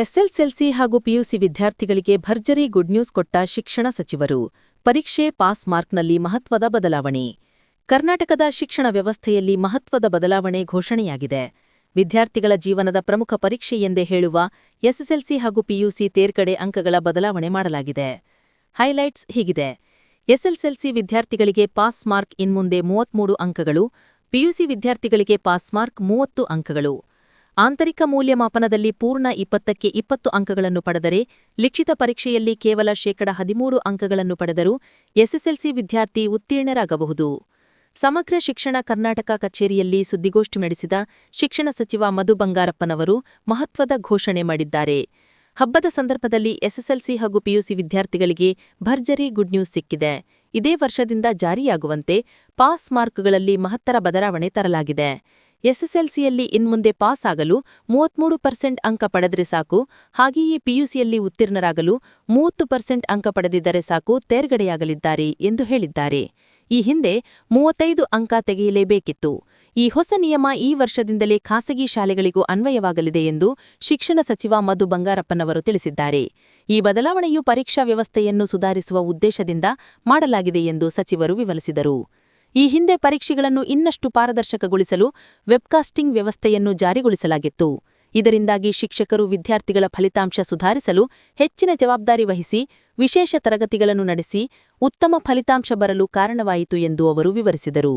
ಎಸ್ಎಲ್ಸೆಲ್ಸಿ ಹಾಗೂ ಪಿಯುಸಿ ವಿದ್ಯಾರ್ಥಿಗಳಿಗೆ ಭರ್ಜರಿ ಗುಡ್ ನ್ಯೂಸ್ ಕೊಟ್ಟ ಶಿಕ್ಷಣ ಸಚಿವರು, ಪರೀಕ್ಷೆ ಪಾಸ್ ಮಾರ್ಕ್ನಲ್ಲಿ ಮಹತ್ವದ ಬದಲಾವಣೆ. ಕರ್ನಾಟಕದ ಶಿಕ್ಷಣ ವ್ಯವಸ್ಥೆಯಲ್ಲಿ ಮಹತ್ವದ ಬದಲಾವಣೆ ಘೋಷಣೆಯಾಗಿದೆ. ವಿದ್ಯಾರ್ಥಿಗಳ ಜೀವನದ ಪ್ರಮುಖ ಪರೀಕ್ಷೆ ಎಂದೇ ಹೇಳುವ ಎಸ್ಎಸ್ಎಲ್ಸಿ ಹಾಗೂ ಪಿಯುಸಿ ತೇರ್ಗಡೆ ಅಂಕಗಳ ಬದಲಾವಣೆ ಮಾಡಲಾಗಿದೆ. ಹೈಲೈಟ್ಸ್ ಹೀಗಿದೆ. ಎಸ್ಎಲ್ಸೆಲ್ಸಿ ವಿದ್ಯಾರ್ಥಿಗಳಿಗೆ ಪಾಸ್ ಮಾರ್ಕ್ ಇನ್ಮುಂದೆ ಮೂವತ್ಮೂರು ಅಂಕಗಳು, ಪಿಯುಸಿ ವಿದ್ಯಾರ್ಥಿಗಳಿಗೆ ಪಾಸ್ ಮಾರ್ಕ್ ಮೂವತ್ತು ಅಂಕಗಳು. ಆಂತರಿಕ ಮೌಲ್ಯಮಾಪನದಲ್ಲಿ ಪೂರ್ಣ ಇಪ್ಪತ್ತಕ್ಕೆ ಇಪ್ಪತ್ತು ಅಂಕಗಳನ್ನು ಪಡೆದರೆ, ಲಿಖಿತ ಪರೀಕ್ಷೆಯಲ್ಲಿ ಕೇವಲ ಶೇಕಡ ಹದಿಮೂರು ಅಂಕಗಳನ್ನು ಪಡೆದರೂ ಎಸ್ಎಸ್ಎಲ್ಸಿ ವಿದ್ಯಾರ್ಥಿ ಉತ್ತೀರ್ಣರಾಗಬಹುದು. ಸಮಗ್ರ ಶಿಕ್ಷಣ ಕರ್ನಾಟಕ ಕಚೇರಿಯಲ್ಲಿ ಸುದ್ದಿಗೋಷ್ಠಿ ನಡೆಸಿದ ಶಿಕ್ಷಣ ಸಚಿವ ಮಧು ಬಂಗಾರಪ್ಪನವರು ಮಹತ್ವದ ಘೋಷಣೆ ಮಾಡಿದ್ದಾರೆ. ಹಬ್ಬದ ಸಂದರ್ಭದಲ್ಲಿ ಎಸ್ಎಸ್ಎಲ್ಸಿ ಹಾಗೂ ಪಿಯುಸಿ ವಿದ್ಯಾರ್ಥಿಗಳಿಗೆ ಭರ್ಜರಿ ಗುಡ್ ನ್ಯೂಸ್ ಸಿಕ್ಕಿದೆ. ಇದೇ ವರ್ಷದಿಂದ ಜಾರಿಯಾಗುವಂತೆ ಪಾಸ್ ಮಾರ್ಕ್ಗಳಲ್ಲಿ ಮಹತ್ತರ ಬದಲಾವಣೆ ತರಲಾಗಿದೆ. ಎಸ್ಎಸ್ಎಲ್ಸಿಯಲ್ಲಿ ಇನ್ಮುಂದೆ ಪಾಸ್ ಆಗಲು ಮೂವತ್ಮೂರು ಪರ್ಸೆಂಟ್ ಅಂಕ ಪಡೆದರೆ ಸಾಕು. ಹಾಗೆಯೇ ಪಿಯುಸಿಯಲ್ಲಿ ಉತ್ತೀರ್ಣರಾಗಲು ಮೂವತ್ತು ಪರ್ಸೆಂಟ್ ಅಂಕ ಪಡೆದಿದ್ದರೆ ಸಾಕು, ತೇರ್ಗಡೆಯಾಗಲಿದ್ದಾರೆ ಎಂದು ಹೇಳಿದ್ದಾರೆ. ಈ ಹಿಂದೆ ಮೂವತ್ತೈದು ಅಂಕ ತೆಗೆಯಲೇಬೇಕಿತ್ತು. ಈ ಹೊಸ ನಿಯಮ ಈ ವರ್ಷದಿಂದಲೇ ಖಾಸಗಿ ಶಾಲೆಗಳಿಗೂ ಅನ್ವಯವಾಗಲಿದೆ ಎಂದು ಶಿಕ್ಷಣ ಸಚಿವ ಮಧು ಬಂಗಾರಪ್ಪನವರು ತಿಳಿಸಿದ್ದಾರೆ. ಈ ಬದಲಾವಣೆಯು ಪರೀಕ್ಷಾ ವ್ಯವಸ್ಥೆಯನ್ನು ಸುಧಾರಿಸುವ ಉದ್ದೇಶದಿಂದ ಮಾಡಲಾಗಿದೆ ಎಂದು ಸಚಿವರು ವಿವರಿಸಿದರು. ಈ ಹಿಂದೆ ಪರೀಕ್ಷೆಗಳನ್ನು ಇನ್ನಷ್ಟು ಪಾರದರ್ಶಕಗೊಳಿಸಲು ವೆಬ್ಕಾಸ್ಟಿಂಗ್ ವ್ಯವಸ್ಥೆಯನ್ನು ಜಾರಿಗೊಳಿಸಲಾಗಿತ್ತು. ಇದರಿಂದಾಗಿ ಶಿಕ್ಷಕರು ವಿದ್ಯಾರ್ಥಿಗಳ ಫಲಿತಾಂಶ ಸುಧಾರಿಸಲು ಹೆಚ್ಚಿನ ಜವಾಬ್ದಾರಿ ವಹಿಸಿ, ವಿಶೇಷ ತರಗತಿಗಳನ್ನು ನಡೆಸಿ, ಉತ್ತಮ ಫಲಿತಾಂಶ ಬರಲು ಕಾರಣವಾಯಿತು ಎಂದು ಅವರು ವಿವರಿಸಿದರು.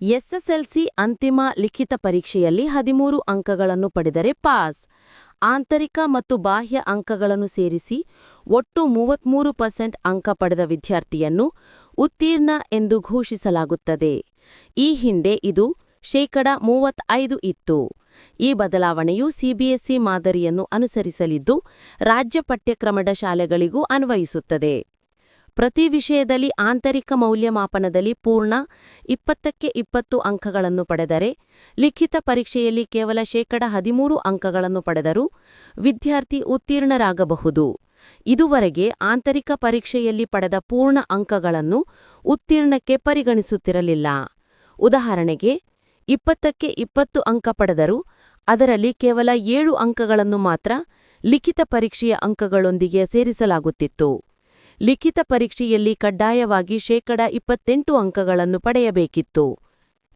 ಎಸ್ಎಸ್ಎಲ್ಸಿ ಅಂತಿಮ ಲಿಖಿತ ಪರೀಕ್ಷೆಯಲ್ಲಿ ಹದಿಮೂರು ಅಂಕಗಳನ್ನು ಪಡೆದರೆ ಪಾಸ್. ಆಂತರಿಕ ಮತ್ತು ಬಾಹ್ಯ ಅಂಕಗಳನ್ನು ಸೇರಿಸಿ ಒಟ್ಟು ಮೂವತ್ಮೂರು ಪರ್ಸೆಂಟ್ ಅಂಕ ಪಡೆದ ವಿದ್ಯಾರ್ಥಿಯನ್ನು ಉತ್ತೀರ್ಣ ಎಂದು ಘೋಷಿಸಲಾಗುತ್ತದೆ. ಈ ಹಿಂದೆ ಇದು ಶೇಕಡ ಮೂವತ್ತೈದು ಇತ್ತು. ಈ ಬದಲಾವಣೆಯು ಸಿಬಿಎಸ್ಇ ಮಾದರಿಯನ್ನು ಅನುಸರಿಸಲಿದ್ದು, ರಾಜ್ಯ ಪಠ್ಯಕ್ರಮದ ಶಾಲೆಗಳಿಗೂ ಅನ್ವಯಿಸುತ್ತದೆ. ಪ್ರತಿ ವಿಷಯದಲ್ಲಿ ಆಂತರಿಕ ಮೌಲ್ಯಮಾಪನದಲ್ಲಿ ಪೂರ್ಣ ಇಪ್ಪತ್ತಕ್ಕೆ ಇಪ್ಪತ್ತು ಅಂಕಗಳನ್ನು ಪಡೆದರೆ, ಲಿಖಿತ ಪರೀಕ್ಷೆಯಲ್ಲಿ ಕೇವಲ ಶೇಕಡ ಹದಿಮೂರು ಅಂಕಗಳನ್ನು ಪಡೆದರೂ ವಿದ್ಯಾರ್ಥಿ ಉತ್ತೀರ್ಣರಾಗಬಹುದು. ಇದುವರೆಗೆ ಆಂತರಿಕ ಪರೀಕ್ಷೆಯಲ್ಲಿ ಪಡೆದ ಪೂರ್ಣ ಅಂಕಗಳನ್ನು ಉತ್ತೀರ್ಣಕ್ಕೆ ಪರಿಗಣಿಸುತ್ತಿರಲಿಲ್ಲ. ಉದಾಹರಣೆಗೆ, ಇಪ್ಪತ್ತಕ್ಕೆ ಇಪ್ಪತ್ತು ಅಂಕ ಪಡೆದರೂ ಅದರಲ್ಲಿ ಕೇವಲ ಏಳು ಅಂಕಗಳನ್ನು ಮಾತ್ರ ಲಿಖಿತ ಪರೀಕ್ಷೆಯ ಅಂಕಗಳೊಂದಿಗೆ ಸೇರಿಸಲಾಗುತ್ತಿತ್ತು. ಲಿಖಿತ ಪರೀಕ್ಷೆಯಲ್ಲಿ ಕಡ್ಡಾಯವಾಗಿ ಶೇಕಡ ಇಪ್ಪತ್ತೆಂಟು ಅಂಕಗಳನ್ನು ಪಡೆಯಬೇಕಿತ್ತು.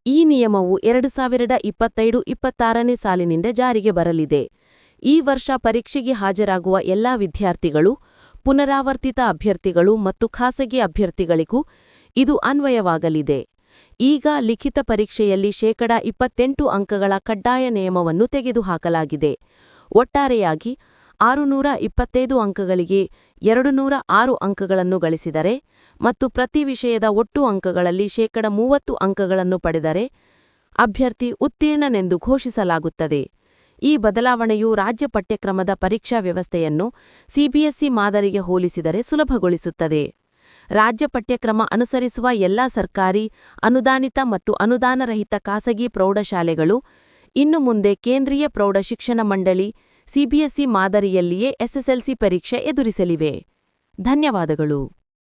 ಈ ನಿಯಮವು ಎರಡು ಸಾವಿರದ ಇಪ್ಪತ್ತೈದು, ಇಪ್ಪತ್ತಾರನೇ ಸಾಲಿನಿಂದ ಜಾರಿಗೆ ಬರಲಿದೆ. ಈ ವರ್ಷ ಪರೀಕ್ಷೆಗೆ ಹಾಜರಾಗುವ ಎಲ್ಲಾ ವಿದ್ಯಾರ್ಥಿಗಳು, ಪುನರಾವರ್ತಿತ ಅಭ್ಯರ್ಥಿಗಳು ಮತ್ತು ಖಾಸಗಿ ಅಭ್ಯರ್ಥಿಗಳಿಗೂ ಇದು ಅನ್ವಯವಾಗಲಿದೆ. ಈಗ ಲಿಖಿತ ಪರೀಕ್ಷೆಯಲ್ಲಿ ಶೇಕಡ ಇಪ್ಪತ್ತೆಂಟು ಅಂಕಗಳ ಕಡ್ಡಾಯ ನಿಯಮವನ್ನು ತೆಗೆದುಹಾಕಲಾಗಿದೆ. ಒಟ್ಟಾರೆಯಾಗಿ ಆರುನೂರ ಇಪ್ಪತ್ತೈದು ಅಂಕಗಳಿಗೆ ಎರಡು ನೂರ ಆರು ಅಂಕಗಳನ್ನು ಗಳಿಸಿದರೆ ಮತ್ತು ಪ್ರತಿ ವಿಷಯದ ಒಟ್ಟು ಅಂಕಗಳಲ್ಲಿ ಶೇಕಡ ಮೂವತ್ತು ಅಂಕಗಳನ್ನು ಪಡೆದರೆ ಅಭ್ಯರ್ಥಿ ಉತ್ತೀರ್ಣನೆಂದು ಘೋಷಿಸಲಾಗುತ್ತದೆ. ಈ ಬದಲಾವಣೆಯು ರಾಜ್ಯ ಪಠ್ಯಕ್ರಮದ ಪರೀಕ್ಷಾ ವ್ಯವಸ್ಥೆಯನ್ನು ಸಿಬಿಎಸ್ಇ ಮಾದರಿಗೆ ಹೋಲಿಸಿದರೆ ಸುಲಭಗೊಳಿಸುತ್ತದೆ. ರಾಜ್ಯ ಪಠ್ಯಕ್ರಮ ಅನುಸರಿಸುವ ಎಲ್ಲಾ ಸರ್ಕಾರಿ, ಅನುದಾನಿತ ಮತ್ತು ಅನುದಾನರಹಿತ ಖಾಸಗಿ ಪ್ರೌಢಶಾಲೆಗಳು, ಇನ್ನು ಮುಂದೆ ಕೇಂದ್ರೀಯ ಪ್ರೌಢ ಶಿಕ್ಷಣ ಮಂಡಳಿ, ಸಿಬಿಎಸ್ಇ ಮಾದರಿಯಲ್ಲಿಯೇ ಎಸ್ಎಸ್ಎಲ್ಸಿ ಪರೀಕ್ಷೆ ಎದುರಿಸಲಿವೆ. ಧನ್ಯವಾದಗಳು.